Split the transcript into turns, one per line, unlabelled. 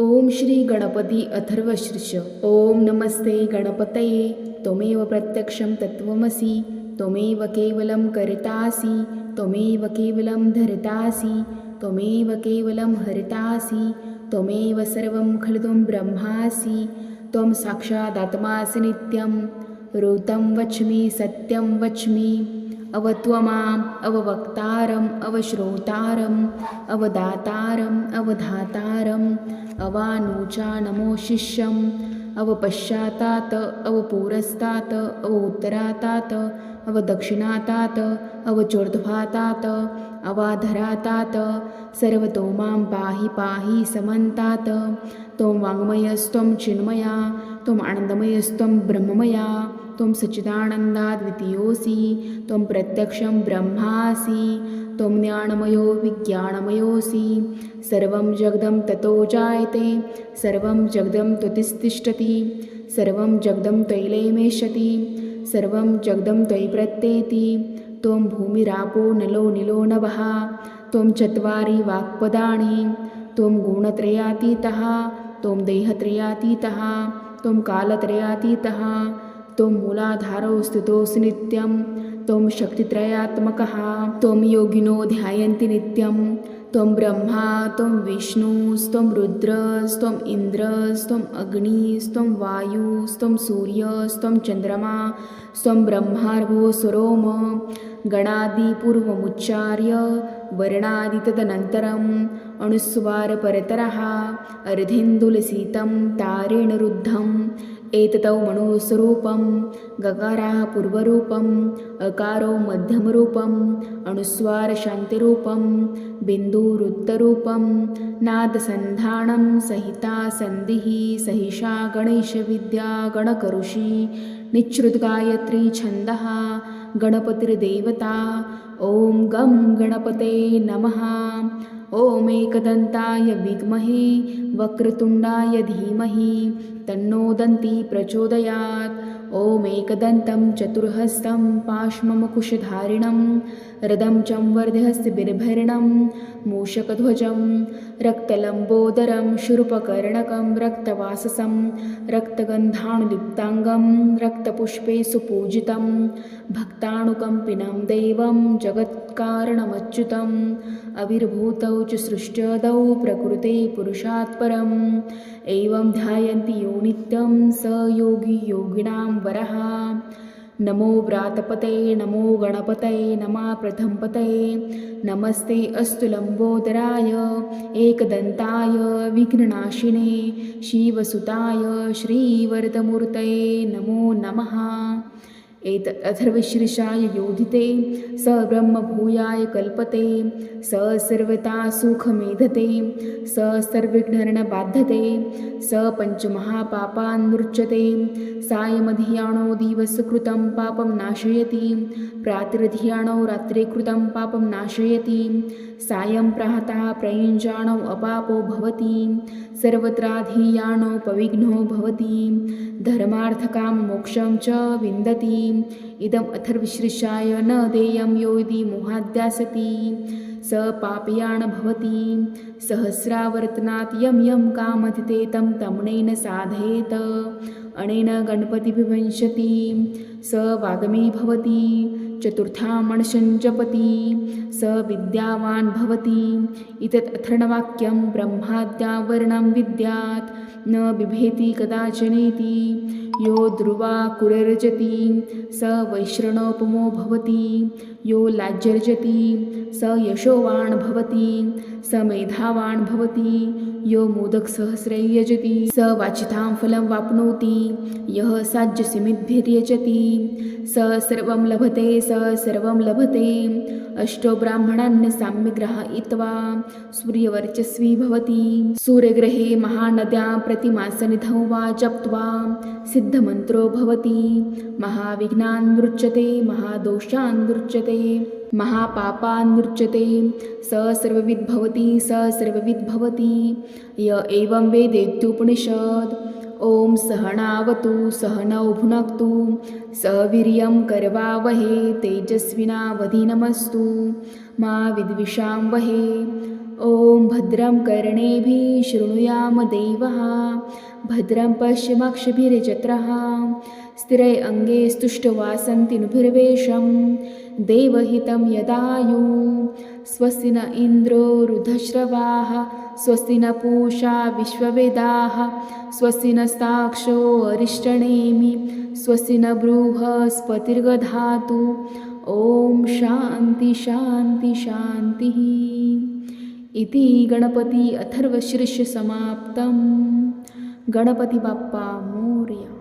ओम श्री गणपती अथर्वशीर्ष। ओम नमस्ते गणपतये। त्वमेव प्रत्यक्षं तत्त्वमसि। त्वमेव केवलं कर्तासि। त्वमेव केवलं धर्तासि। त्वमेव केवलं हर्तासि। त्वमेव सर्वं खलु ब्रह्मासि। त्वं साक्षादात्मासि नित्यं। ऋतं वच्मि सत्यं वच्मि। अवत्वमाम् अववक्तारम् अवश्रोतारम् अवदातारम् अवधातारम् अवानुचा नमो शिष्यम् अवपश्चातात अवपूरस्तात अव उत्तरातात् अवदक्षिणातात् अवचोर्ध्वातात् अवाधरातात् सर्वतो मां पाहि पाहि समन्तात्। त्वं वाङ्मयस्त्वं चिन्मया त्वम् आनन्दमयस्त्वं ब्रह्ममया। त्वं सच्चिदानन्दाद्वितीयोऽसि त्वं प्रत्यक्षं ब्रह्मासि। त्वं ज्ञानमयो विज्ञानमयोऽसि सर्वं जगदं ततो जायते सर्वं जगदं त्वतिस्तिष्ठति सर्वं जगदं तैलेमेष्यति सर्वं जगदं त्वयि प्रत्येति त्वं भूमिरापो नलो निलो नभः त्वं चत्वारि वाक्पदानि त्वं गुणत्रयातीतः त्वं देहत्रयातीतः त्वं कालत्रयातीतः त्वं मूलाधारौ स्थितोऽसि नित्यं त्वं शक्तित्रयात्मकः त्वं योगिनो ध्यायन्ति नित्यं त्वं ब्रह्मा त्वं विष्णुस्त्वं रुद्रस्त्वम् इन्द्रस्त्वम् अग्निस्त्वं वायुस्त्वं सूर्यस्त्वं चन्द्रमा स्वं ब्रह्मार्भो स्वरोम गणादिपूर्वमुच्चार्य वर्णादि तदनन्तरम् अनुस्वारपरतरः अर्धेन्दुलसितं तारेण रुद्धम् एततौ मणुस्वरूपं गकाराः पूर्वरूपम् अकारो मध्यमरूपम् अनुस्वारशान्तिरूपं बिन्दुरुत्तरूपं नादसन्धानं सहिता सन्धिः सहिषा गणेशविद्या गणकरुषी निच्छ्रुतगायत्री छन्दः गणपतिर्देवता ॐ गं गणपते नमः ॐ विद्महे वक्रतुण्डाय धीमहि तन्नोदन्ति प्रचोदयात्। ॐ एकदन्तं चतुर्हस्तं पाश्ममकुशधारिणं रदं चं वर्धहस्तिबिर्भरणं मूषकध्वजं रक्तलम्बोदरं शूर्पकर्णकं रक्तवाससं रक्तगन्धाणुलिप्ताङ्गं रक्तपुष्पे सुपूजितं भक्ताणुकम्पिनं देवं जगत्कारणमच्युतम् अविर्भूतौ च सृष्ट्यदौ प्रकृते पुरुषात् परम्। एवं ध्यायन्ति यो नित्यं स योगी योगिनां वरः नमो व्रातपते नमो गणपतये नमः प्रथमपतये नमस्ते अस्तु लम्बोदराय एकदन्ताय विघ्ननाशिने शिवसुताय श्रीवरदमूर्तये नमो नमः। एतत् अथर्वशीर्षाय योधिते स ब्रह्मभूयाय कल्पते स सर्वता सुखमेधते स सर्वविघ्नर्णबाध्यते स पञ्चमहापापान्मृच्यते सायमधियाणो दिवसकृतं पापं नाशयति प्रातिर्धियाणो रात्रे कृतं पापं नाशयति सायं प्रातः प्रयुञ्जाणौ अपापो भवति सर्वत्राधियाणोपविघ्नो भवति धर्मार्थकाममोक्षं च विन्दति। इदम् अथर्वशीर्षाय न देयं यो यदि मोहाद्यासति। स पापयाण भवति। सहस्रावर्तनात् यं यं कामधिते तं तमनेन साधयेत। अनेन गणपतिभिवंशति। स वाग्मी भवति। चतुर्थामणशं जपति स विद्यावान् भवति। एतत् अथर्णवाक्यं ब्रह्माद्यावरणं विद्यात्। न बिभेति कदाचनेति। यो ध्रुवा कुरर्जति स वैश्रणोपमो भवति। यो लाज्जर्जति स यशोवान् भवति स मेधावान् भवति यो मोदकसहस्रै यजति स वाचितां फलं वाप्नोति यः साज्यसिमिद्भिर्यजति स सर्वं लभते स सर्वं लभते अष्टो ब्राह्मणान् साम्यग्रहयित्वा सूर्यवर्चस्वी भवति सूर्यग्रहे महानद्यां प्रतिमासनिधौ वा जप्त्वा सिद्धमन्त्रो भवति महाविघ्नान् मृच्यते महादोषान् मृच्यते महापापान् मृच्यते। स सर्वविद्भवती स सर्वविद्भवती। य एवं वेदेत्युपनिषद्। ॐ सहनावतु सहनौ भुनक्तु सवीर्यं करवावहे तेजस्विनावधीनमस्तु। मा विद्विषां वहे। ॐ भद्रं कर्णेभिः शृणुयाम देवः भद्रं पश्यमाक्षभिर्जत्रः स्थिरै अङ्गे स्तुष्टवासन्तिनुभिर्वेशं देवहितं यदायु स्वस्ति न इन्द्रो रुधश्रवाः स्वस्ति न पूषा विश्ववेदाः स्वस्ति नस्ताक्षो अरिष्टनेमि स्वस्ति न बृहस्पतिर्गधातु ॐ शान्ति शान्ति शान्तिः इति गणपती अथर्वशीर्ष समाप्तम गणपती बाप्पा।